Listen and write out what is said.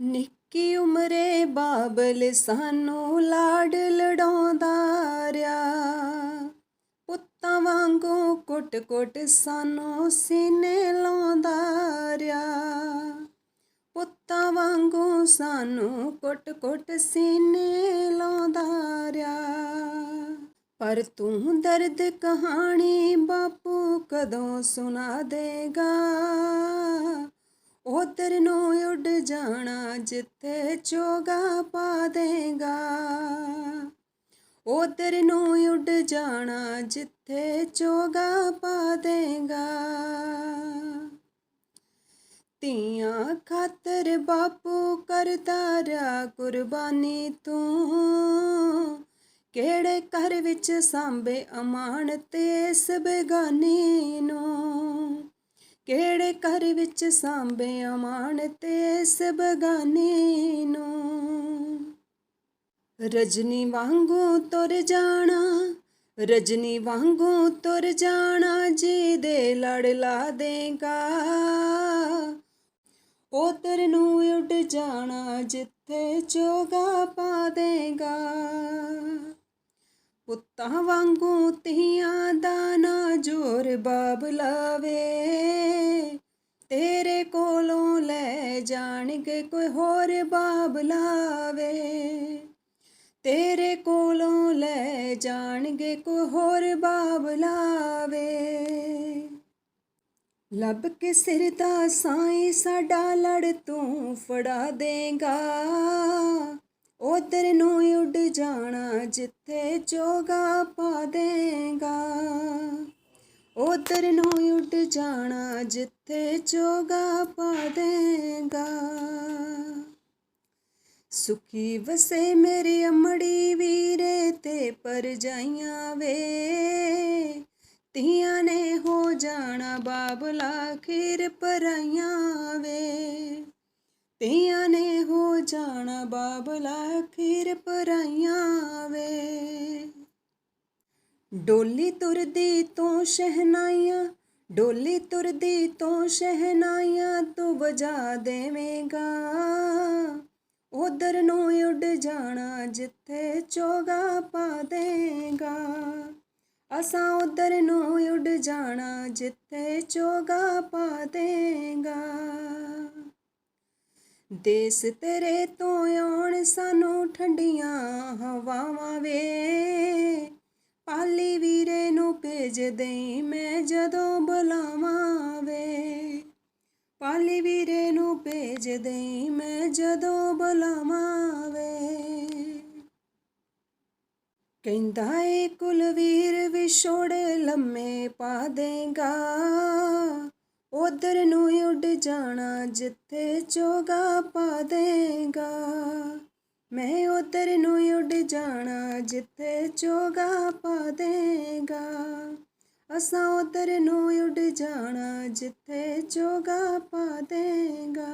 ਨਿੱਕੀ ਉਮਰੇ ਬਾਬਲ ਸਾਨੂੰ ਲਾਡ ਲਡਾਉਂਦਾ ਰਿਆ ਪੁੱਤਾਂ ਵਾਂਗੂ ਕੁੱਟ-ਕੁੱਟ ਸਾਨੂੰ ਸੀਨੇ ਲਾਉਂਦਾ ਰਿਆ ਪੁੱਤਾਂ ਵਾਂਗੂ ਸਾਨੂੰ ਕੁੱਟ-ਕੁੱਟ ਸੀਨੇ ਲਾਉਂਦਾ ਰਿਆ ਪਰ ਤੂੰ ਦਰਦ ਕਹਾਣੀ ਬਾਪੂ ਕਦੋਂ ਸੁਣਾ ਦੇਗਾ? ਉਧਰ ਨੂੰ ਉੱਡ ਜਾਣਾ, ਜਿੱਥੇ ਚੋਗਾ ਪਾ ਦੇਗਾ। ਉਧਰ ਨੂੰ ਉੱਡ ਜਾਣਾ, ਜਿੱਥੇ ਚੋਗਾ ਪਾ ਦੇਗਾ। ਧੀਆਂ ਖਾਤਰ ਬਾਪੂ ਕਰਦਾ ਰਿਆ, ਕੁਰਬਾਨੀ ਤੂੰ ਕਿਹੜੇ ਘਰ ਵਿੱਚ ਸਾਂਭੇ ਅਮਾਨਤ ਇਸ ਬੇਗਾਨੀ ਨੂੰ? ਕਿਹੜੇ ਘਰ ਵਿੱਚ ਸਾਂਭੇ ਅਮਾਨਤ ਇਸ ਬੇਗਾਨੀ ਨੂੰ? ਰਜਨੀ ਵਾਂਗੂ ਤੁਰ ਜਾਣਾ, ਰਜਨੀ ਵਾਂਗੂ ਤੁਰ ਜਾਣਾ ਜੀ ਦੇ ਲੜ ਲਾ ਦੇਗਾ। ਉਧਰ ਨੂੰ ਉੱਡ ਜਾਣਾ, ਜਿੱਥੇ ਚੋਗਾ ਪਾ ਦੇਗਾ। ਪੁੱਤਾਂ ਵਾਂਗੂ ਧੀਆਂ ਦਾ ਨਾ ਜੋਰ ਬਾਬ ਲਾਵੇ। ਤੇਰੇ ਕੋਲੋਂ ਲੈ ਜਾਣਗੇ ਕੋਈ ਹੋਰ ਬਾਬ ਲਾਵੇ। ਤੇਰੇ ਕੋਲੋਂ ਲੈ ਜਾਣਗੇ ਕੋਈ ਹੋਰ ਬਾਬ ਲਾਵੇ। ਲੱਭ ਕੇ ਸਿਰ ਦਾ ਸਾਈ ਸਾਡਾ ਲੜ ਤੂੰ ਫੜਾ ਦੇਗਾ। ਉਧਰ ਨੂੰ ਉੱਡ ਜਾਣਾ ਜਿੱਥੇ ਚੋਗਾ ਪਾ ਦੇ ਉਧਰ ਨੂੰ ਉੱਡ ਜਾਣਾ, ਜਿੱਥੇ ਚੋਗਾ ਪਾ ਦੇਗਾ। ਸੁਖੀ ਵਸੇ ਮੇਰੇ ਅਮੜੀ ਵੀਰੇ ਤੇ ਪਰਜਾਈਆਂ ਵੇ। ਧੀਆਂ ਨੇ ਹੋ ਜਾਣਾ ਬਾਬਲਾ, ਖੀਰ ਪਰਾਈਆਂ ਵੇ। ਧੀਆਂ ਨੇ ਹੋ ਜਾਣਾ ਬਾਬਲਾ, ਖੀਰ ਪਰਾਈਆਂ ਡੋਲੀ ਤੁਰਦੀ ਤੋਂ ਸ਼ਹਿਨਾਈਆਂ, ਡੋਲੀ ਤੁਰਦੀ ਤੋਂ ਸ਼ਹਿਨਾਈਆਂ ਤੂੰ ਵਜਾ ਦੇਵੇਂਗਾ। ਉਧਰ ਨੂੰ ਉੱਡ ਜਾਣਾ ਜਿੱਥੇ ਚੋਗਾ ਪਾ ਦੇਗਾ। ਅਸਾਂ ਉਧਰ ਨੂੰ ਉੱਡ ਜਾਣਾ ਜਿੱਥੇ ਚੋਗਾ ਪਾ ਦੇਗਾ। ਦੇਸ ਤੇਰੇ ਤੋਂ ਆਉਣ ਸਾਨੂੰ ਠੰਡੀਆਂ ਹਵਾਵਾਂ ਵੇ। ਪਾਲੀ ਭੇਜ ਦੇਈ ਮੈਂ ਜਦੋਂ ਬੁਲਾਵਾਂ ਵੇ ਪਾਲੀ ਵੀਰੇ ਨੂੰ ਭੇਜ ਦਈ ਮੈਂ ਜਦੋਂ ਬੁਲਾਵਾਂ ਵੇ ਕਹਿੰਦਾ ਏ ਕੁਲਵੀਰ ਵਿਛੋੜ ਲੰਮੇ ਪਾ ਦੇਗਾ। ਉਧਰ ਨੂੰ ਉੱਡ ਜਾਣਾ ਜਿੱਥੇ ਚੋਗਾ ਪਾ ਦੇਗਾ। ਮੈਂ ਉਧਰ ਨੂੰ ਉੱਡ ਜਾਣਾ, ਜਿੱਥੇ ਚੋਗਾ ਪਾ ਦੇਗਾ। ਅਸਾਂ ਉਧਰ ਨੂੰ ਉੱਡ ਜਾਣਾ, ਜਿੱਥੇ ਚੋਗਾ ਪਾ ਦੇਗਾ।